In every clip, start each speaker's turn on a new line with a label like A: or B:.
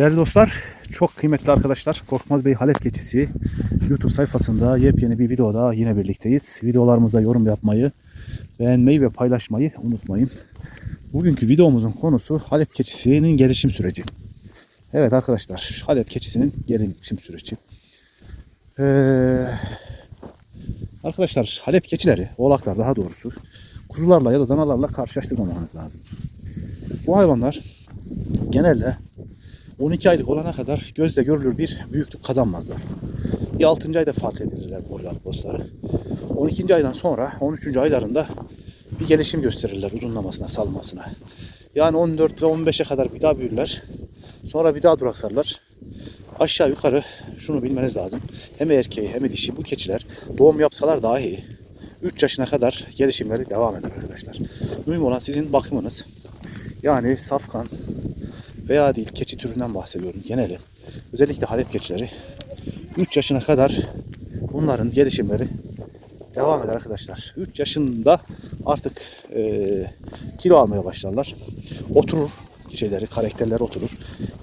A: Değerli dostlar, çok kıymetli arkadaşlar. Korkmaz Bey Halep Keçisi YouTube sayfasında yepyeni bir videoda yine birlikteyiz. Videolarımıza yorum yapmayı, beğenmeyi ve paylaşmayı unutmayın. Bugünkü videomuzun konusu Halep Keçisi'nin gelişim süreci. Evet arkadaşlar, Halep Keçisi'nin gelişim süreci. Ee, arkadaşlar Halep keçileri, oğlaklar daha doğrusu kuzularla ya da danalarla karşılaştırmamanız lazım. Bu hayvanlar genelde 12 aylık olana kadar gözle görülür bir büyüklük kazanmazlar. Bir 6. ayda fark edilirler bu dostları. 12. aydan sonra 13. aylarında bir gelişim gösterirler uzunlamasına, salmasına. Yani 14 ve 15'e kadar bir daha büyürler. Sonra bir daha duraksarlar. Aşağı yukarı şunu bilmeniz lazım. Hem erkeği hem dişi bu keçiler doğum yapsalar dahi 3 yaşına kadar gelişimleri devam eder arkadaşlar. Mühim olan sizin bakımınız. Yani safkan, veya değil keçi türünden bahsediyorum geneli. Özellikle Halep keçileri 3 yaşına kadar bunların gelişimleri devam eder arkadaşlar. 3 yaşında artık e, kilo almaya başlarlar. Oturur şeyleri, karakterleri oturur.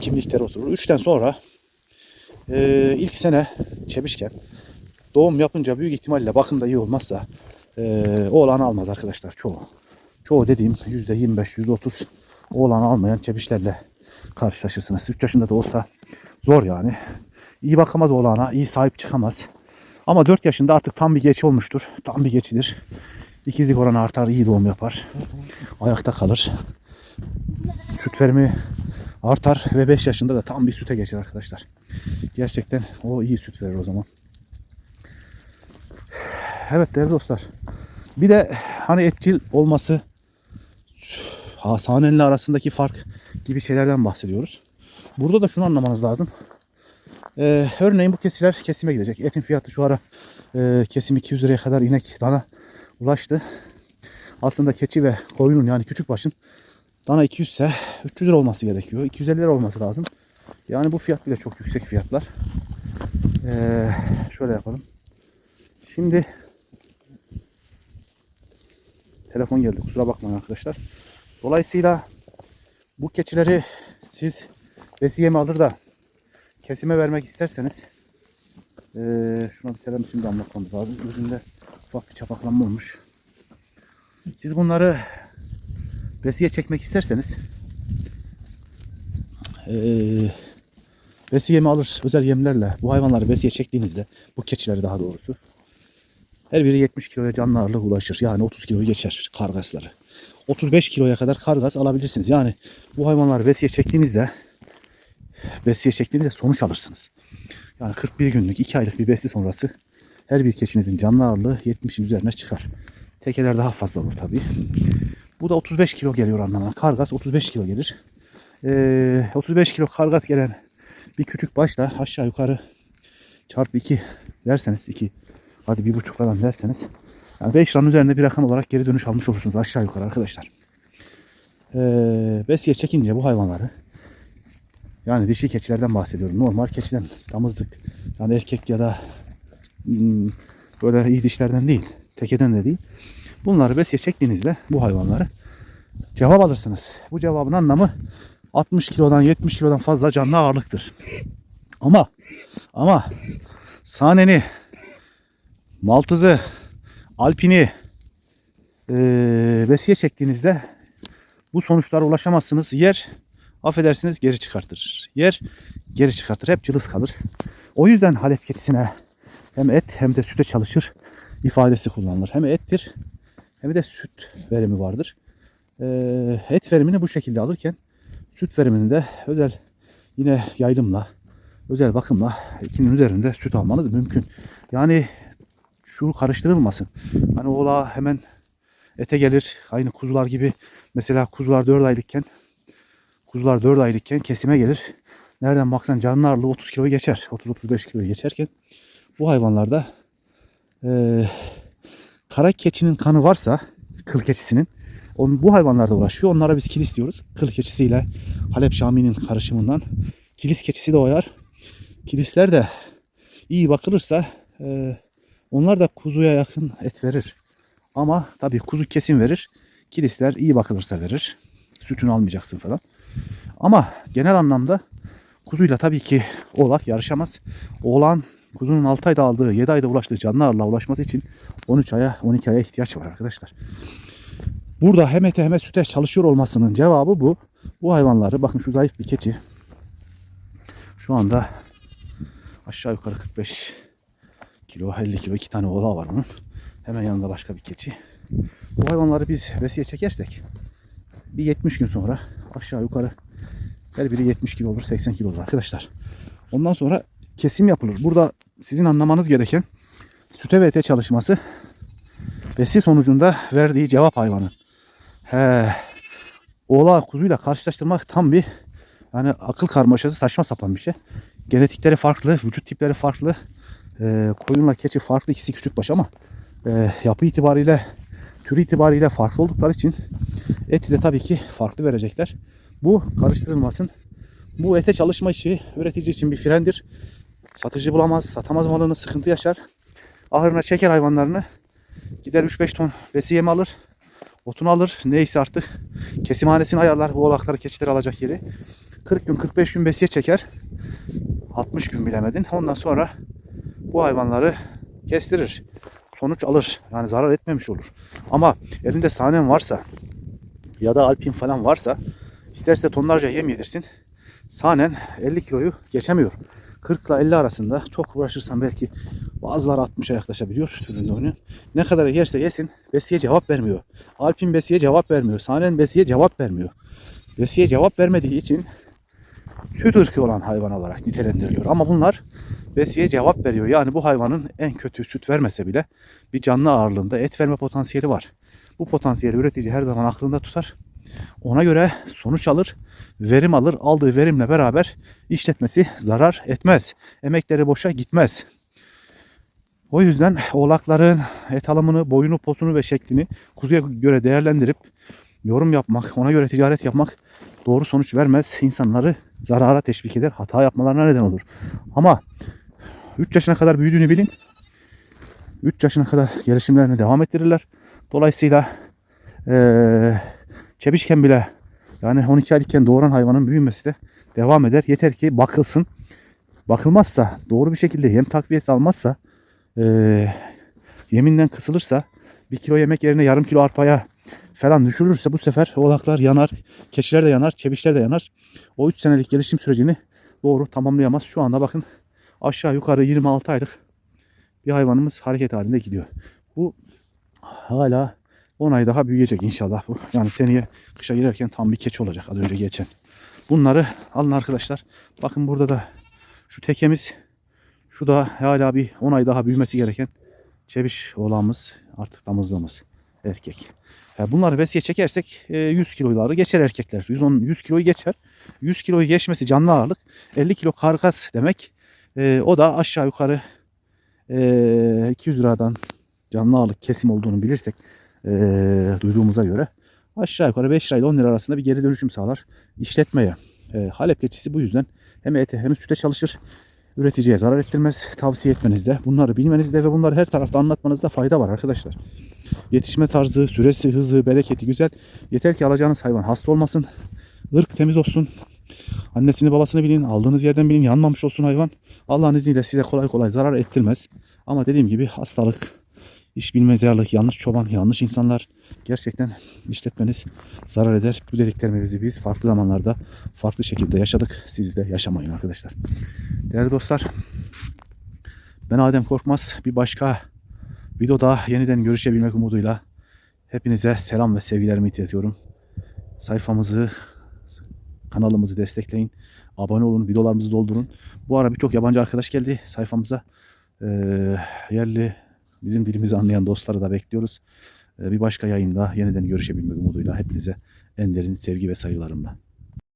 A: Kimlikleri oturur. 3'ten sonra e, ilk sene çebişken doğum yapınca büyük ihtimalle bakımda iyi olmazsa e, oğlanı almaz arkadaşlar çoğu. Çoğu dediğim %25, %30 oğlanı almayan çebişlerle karşılaşırsınız. 3 yaşında da olsa zor yani. İyi bakamaz oğlana, iyi sahip çıkamaz. Ama 4 yaşında artık tam bir geç olmuştur. Tam bir geçidir. İkizlik oranı artar, iyi doğum yapar. Ayakta kalır. Süt verimi artar ve 5 yaşında da tam bir süte geçer arkadaşlar. Gerçekten o iyi süt verir o zaman. Evet değerli dostlar. Bir de hani etçil olması Hasanenli arasındaki fark gibi şeylerden bahsediyoruz. Burada da şunu anlamanız lazım. Ee, örneğin bu kesiler kesime gidecek. Etin fiyatı şu ara e, kesim 200 liraya kadar inek dana ulaştı. Aslında keçi ve koyunun yani küçük başın dana 200 ise 300 lira olması gerekiyor. 250 lira olması lazım. Yani bu fiyat bile çok yüksek fiyatlar. Ee, şöyle yapalım. Şimdi telefon geldi kusura bakmayın arkadaşlar. Dolayısıyla bu keçileri siz besiye mi alır da kesime vermek isterseniz ee, şuna bir selam şimdi anlatmamız lazım. Üzerinde ufak bir çapaklanma olmuş. Siz bunları besiye çekmek isterseniz ee, besiye mi alır özel yemlerle bu hayvanları besiye çektiğinizde bu keçileri daha doğrusu her biri 70 kiloya canlı ağırlığı ulaşır. Yani 30 kiloyu geçer kargasları. 35 kiloya kadar kargas alabilirsiniz. Yani bu hayvanları besiye çektiğinizde besiye çektiğinizde sonuç alırsınız. Yani 41 günlük 2 aylık bir besi sonrası her bir keçinizin canlı ağırlığı 70'in üzerine çıkar. Tekeler daha fazla olur tabii. Bu da 35 kilo geliyor anlamına. Kargas 35 kilo gelir. Ee, 35 kilo kargas gelen bir küçük başla aşağı yukarı çarpı 2 derseniz 2 hadi bir buçuk falan derseniz yani 5 liranın üzerinde bir rakam olarak geri dönüş almış olursunuz aşağı yukarı arkadaşlar. Ee, besiye çekince bu hayvanları yani dişi keçilerden bahsediyorum. Normal keçiden damızlık. Yani erkek ya da hmm, böyle iyi dişlerden değil. Tekeden de değil. Bunları besiye çektiğinizde bu hayvanları cevap alırsınız. Bu cevabın anlamı 60 kilodan 70 kilodan fazla canlı ağırlıktır. Ama ama sahneni maltızı alpini e, besiye çektiğinizde bu sonuçlara ulaşamazsınız. Yer affedersiniz geri çıkartır. Yer geri çıkartır. Hep cılız kalır. O yüzden Halep keçisine hem et hem de süte çalışır ifadesi kullanılır. Hem ettir hem de süt verimi vardır. Ee, et verimini bu şekilde alırken süt verimini de özel yine yaylımla özel bakımla ikinin üzerinde süt almanız mümkün. Yani şu karıştırılmasın. Hani oğlağa hemen ete gelir. Aynı kuzular gibi. Mesela kuzular 4 aylıkken kuzular 4 aylıkken kesime gelir. Nereden baksan canlı ağırlığı 30 kilo geçer. 30-35 kilo geçerken bu hayvanlarda e, kara keçinin kanı varsa kıl keçisinin on, bu hayvanlarda ulaşıyor. Onlara biz kilis diyoruz. Kıl keçisiyle Halep Şami'nin karışımından kilis keçisi de oyar. Kilisler de iyi bakılırsa e, onlar da kuzuya yakın et verir. Ama tabii kuzu kesin verir. Kilisler iyi bakılırsa verir. Sütünü almayacaksın falan. Ama genel anlamda Kuzuyla tabii ki oğlak yarışamaz. Oğlan kuzunun 6 ayda aldığı, 7 ayda ulaştığı canlı ağırlığa ulaşması için 13 aya, 12 aya ihtiyaç var arkadaşlar. Burada hem ete hem süte çalışıyor olmasının cevabı bu. Bu hayvanları bakın şu zayıf bir keçi şu anda aşağı yukarı 45 kilo 50 kilo iki tane oğlağı var bunun. Hemen yanında başka bir keçi. Bu hayvanları biz besiye çekersek bir 70 gün sonra aşağı yukarı her biri 70 kilo olur 80 kilo olur arkadaşlar. Ondan sonra kesim yapılır. Burada sizin anlamanız gereken süte ve ete çalışması besi sonucunda verdiği cevap hayvanın. He, oğlağı kuzuyla karşılaştırmak tam bir yani akıl karmaşası saçma sapan bir şey. Genetikleri farklı, vücut tipleri farklı. Ee, koyunla keçi farklı, ikisi küçük baş ama e, yapı itibariyle, tür itibariyle farklı oldukları için eti de tabii ki farklı verecekler. Bu karıştırılmasın. Bu ete çalışma işi üretici için bir frendir. Satıcı bulamaz, satamaz malını, sıkıntı yaşar. Ahırına çeker hayvanlarını. Gider 3-5 ton besi yemi alır. Otunu alır. Neyse artık kesimhanesini ayarlar. Bu oğlakları, keçileri alacak yeri. 40 gün, 45 gün besiye çeker. 60 gün bilemedin. Ondan sonra bu hayvanları kestirir. Sonuç alır. Yani zarar etmemiş olur. Ama elinde sahnen varsa ya da alpin falan varsa isterse tonlarca yem yedirsin. Sahnen 50 kiloyu geçemiyor. 40 ile 50 arasında çok uğraşırsan belki bazıları 60'a yaklaşabiliyor türünde onu. Ne kadar yerse yesin besiye cevap vermiyor. Alpin besiye cevap vermiyor. Sahnen besiye cevap vermiyor. Besiye cevap vermediği için süt ırkı olan hayvan olarak nitelendiriliyor. Ama bunlar besiye cevap veriyor. Yani bu hayvanın en kötü süt vermese bile bir canlı ağırlığında et verme potansiyeli var. Bu potansiyeli üretici her zaman aklında tutar. Ona göre sonuç alır, verim alır. Aldığı verimle beraber işletmesi zarar etmez. Emekleri boşa gitmez. O yüzden oğlakların et alımını, boyunu, posunu ve şeklini kuzuya göre değerlendirip yorum yapmak, ona göre ticaret yapmak doğru sonuç vermez. İnsanları zarara teşvik eder, hata yapmalarına neden olur. Ama 3 yaşına kadar büyüdüğünü bilin. 3 yaşına kadar gelişimlerini devam ettirirler. Dolayısıyla eee çebişken bile yani 12 aylıkken doğuran hayvanın büyümesi de devam eder. Yeter ki bakılsın. Bakılmazsa, doğru bir şekilde yem takviyesi almazsa, eee, yeminden kısılırsa, bir kilo yemek yerine yarım kilo arpaya falan düşürülürse bu sefer oğlaklar yanar, keçiler de yanar, çebişler de yanar. O 3 senelik gelişim sürecini doğru tamamlayamaz. Şu anda bakın aşağı yukarı 26 aylık bir hayvanımız hareket halinde gidiyor. Bu hala 10 ay daha büyüyecek inşallah. Yani seneye kışa girerken tam bir keçi olacak az önce geçen. Bunları alın arkadaşlar. Bakın burada da şu tekemiz şu da hala bir 10 ay daha büyümesi gereken çebiş oğlanımız artık damızlığımız erkek. Ya bunları besiye çekersek e, 100 kiloları geçer erkekler. 110 100 kiloyu geçer. 100 kiloyu geçmesi canlı ağırlık 50 kilo karkas demek. E, o da aşağı yukarı e, 200 liradan canlı ağırlık kesim olduğunu bilirsek e, duyduğumuza göre aşağı yukarı 5 lirayla 10 lira arasında bir geri dönüşüm sağlar işletmeye. E, Halep keçisi bu yüzden hem ete hem süte çalışır. Üreticiye zarar ettirmez. Tavsiye etmenizde, bunları bilmenizde ve bunları her tarafta anlatmanızda fayda var arkadaşlar. Yetişme tarzı, süresi, hızı, bereketi güzel. Yeter ki alacağınız hayvan hasta olmasın. ırk temiz olsun. Annesini babasını bilin, aldığınız yerden bilin, yanmamış olsun hayvan. Allah'ın izniyle size kolay kolay zarar ettirmez. Ama dediğim gibi hastalık, iş bilmezyarlık, yanlış çoban, yanlış insanlar gerçekten işletmeniz zarar eder. Bu dediklerimizi biz farklı zamanlarda farklı şekilde yaşadık. Siz de yaşamayın arkadaşlar. Değerli dostlar, ben Adem Korkmaz. Bir başka videoda yeniden görüşebilmek umuduyla hepinize selam ve sevgilerimi iletiyorum. Sayfamızı, kanalımızı destekleyin. Abone olun, videolarımızı doldurun. Bu ara birçok yabancı arkadaş geldi sayfamıza. Ee, yerli bizim dilimizi anlayan dostları da bekliyoruz. Ee, bir başka yayında yeniden görüşebilmek umuduyla hepinize en derin sevgi ve saygılarımla.